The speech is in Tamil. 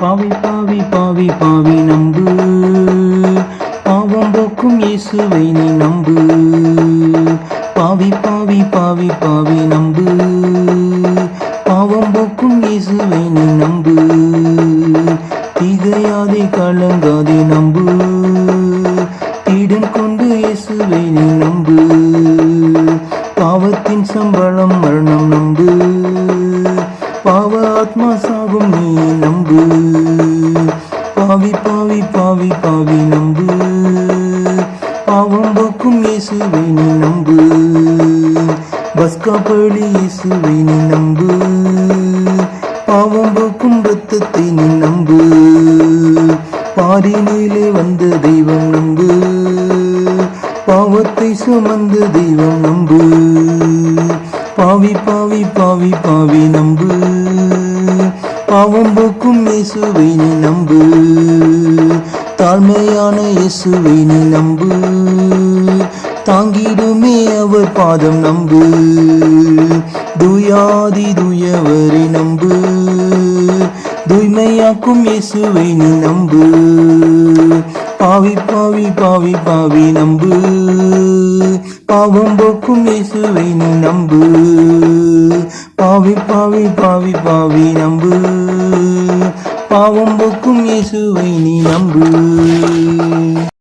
பாவி பாவி பாவி பாவி நம்பு. பாவம் போக்கும் இயேசுவை நீ நம்பு. பாவி பாவி பாவி பாவி நம்பு. பாவம் போக்கும் இயேசுவை நீ நம்பு. திகையாதே கலங்காதே நம்பு. திடன் கொண்டு இயேசுவை நீ நம்பு. பாவத்தின் சம்பளம் மரணம் நம்பு. பாவி பாவி பாவி பாவி நம்பு. பாவம் போக்கும் இயேசுவை நீ நம்பு. பஸ்காபலி இயேசுவை நீ நம்பு. பாவம் போக்கும் ரத்தத்தை நீ நம்பு. பாரினிலே வந்த தெய்வம் நம்பு. பாவத்தை சுமந்த தெய்வம் நம்பு. பாவி பாவி பாவி பாவி நம்பு. பாவம் போக்கும் இயேசுவை நீ நம்பு. தாழ்மையான இயேசுவை நீ நம்பு. தாங்கிடுமே அவர் பாதம் நம்பு. துயாதி துயவரை நம்பு. தூய்மையாக்கும் இயேசுவை நீ நம்பு. பாவி பாவி பாவி பாவி நம்பு. பாவம் போக்கும் இயேசுவை நீ நம்பு. பாவி பாவி பாவி பாவி நம்பு. பாவம் போக்கும் இயேசுவை நீ நம்பு.